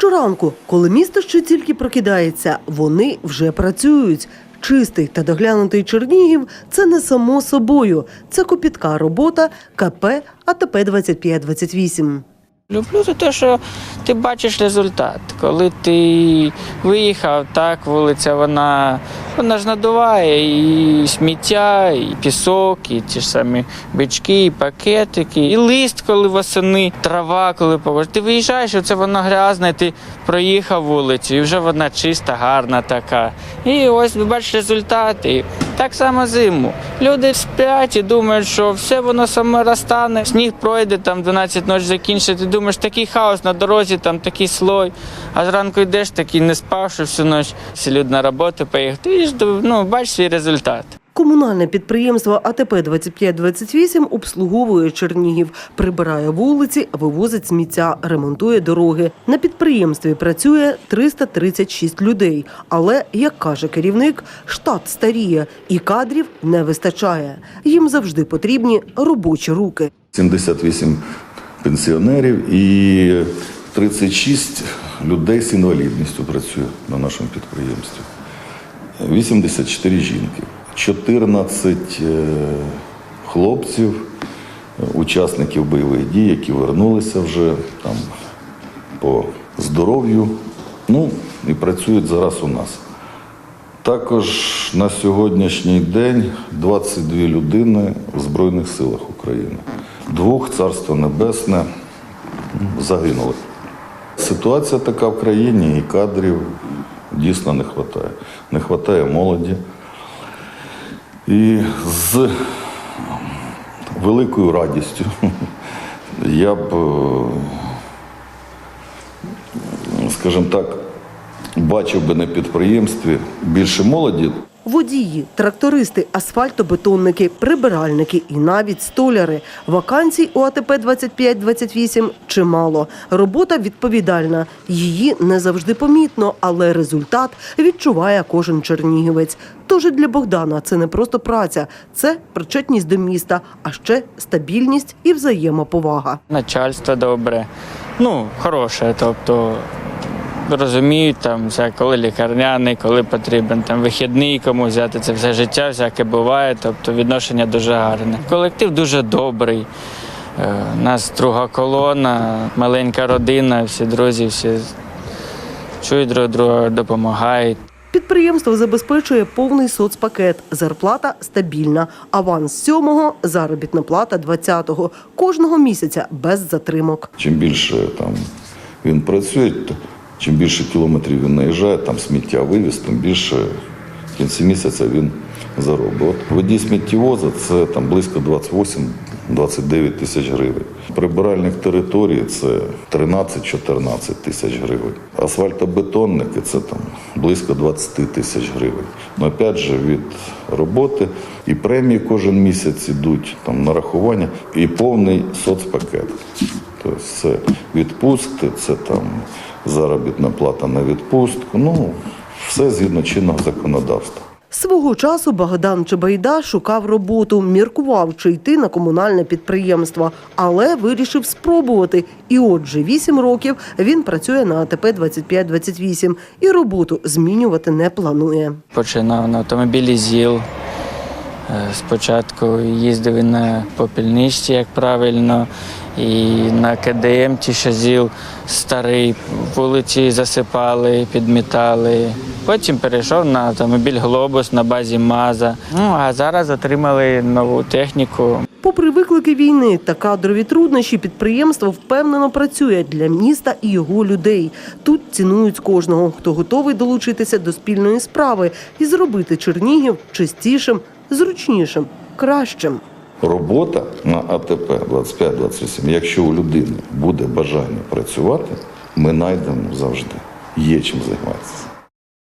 Щоранку, коли місто ще тільки прокидається, вони вже працюють. Чистий та доглянутий Чернігів це не само собою. Це копітка робота КП АТП 2528. Люблю за те, що ти бачиш результат. Коли ти виїхав, так, вулиця, вона, вона ж надуває і сміття, і пісок, і ті ж самі бички, і пакетики, і лист, коли восени, трава, коли погодиш. Ти виїжджаєш, оце воно і ти проїхав вулицю, і вже вона чиста, гарна така. І ось ви бачиш результат. Так само зиму. Люди сплять і думають, що все воно саме розтане, сніг пройде, там 12 ночі закінчиться. Ти думаєш, такий хаос на дорозі, там такий слой. А зранку йдеш, такий не спавши всю ніч, всі люди на роботу поїхати. І ну, бачиш свій результат. Комунальне підприємство АТП 2528 обслуговує Чернігів, прибирає вулиці, вивозить сміття, ремонтує дороги. На підприємстві працює 336 людей. Але, як каже керівник, штат старіє і кадрів не вистачає. Їм завжди потрібні робочі руки. 78 пенсіонерів і 36 людей з інвалідністю працює на нашому підприємстві. 84 жінки, 14 е, хлопців, учасників бойових дій, які вернулися вже там по здоров'ю. Ну і працюють зараз у нас. Також на сьогоднішній день 22 людини в Збройних силах України. Двох царство небесне загинули. Ситуація така в країні і кадрів дійсно не вистачає. Не вистачає молоді. І з великою радістю я б, е, скажімо так, бачив би на підприємстві більше молоді, Водії, трактористи, асфальтобетонники, прибиральники і навіть столяри. Вакансій у АТП 2528 чимало. Робота відповідальна. Її не завжди помітно, але результат відчуває кожен чернігівець. Тож і для Богдана це не просто праця, це причетність до міста, а ще стабільність і взаємоповага. Начальство добре, ну, хороше, тобто розуміють, там, все, коли лікарняний, коли потрібен там вихідний кому взяти, це все життя, всяке буває, тобто відношення дуже гарне. Колектив дуже добрий. Е, У нас друга колона, маленька родина, всі друзі, всі чують друг друга, допомагають. Підприємство забезпечує повний соцпакет. Зарплата стабільна. Аванс 7-го, заробітна плата 20-го. Кожного місяця без затримок. Чим більше там він працює, то чим більше кілометрів він наїжджає, там сміття вивіз, тим більше в кінці місяця він заробить. От водій сміттєвоза це там близько 28-29 тисяч гривень. Прибиральник території це 13-14 тисяч гривень. Асфальтобетонники це там близько 20 тисяч гривень. Ну, опять же, від роботи і премії кожен місяць ідуть, там нарахування і повний соцпакет. Тобто це відпустки, це там заробітна плата на відпустку. Ну, все згідно чинного законодавства. Свого часу Богдан Чебайда шукав роботу, міркував, чи йти на комунальне підприємство, але вирішив спробувати. І отже, вісім років він працює на АТП 2528 і роботу змінювати не планує. Починав на автомобілі ЗІЛ. Е, Спочатку їздив на попільничці, як правильно, і на КДМ ті, що ЗІЛ старий, вулиці засипали, підмітали. Потім перейшов на автомобіль Глобус на базі МАЗа. Ну а зараз отримали нову техніку. Попри виклики війни та кадрові труднощі, підприємство впевнено працює для міста і його людей. Тут цінують кожного, хто готовий долучитися до спільної справи і зробити Чернігів чистішим, зручнішим, кращим. Робота на АТП 25-28, якщо у людини буде бажання працювати, ми знайдемо завжди. Є чим займатися.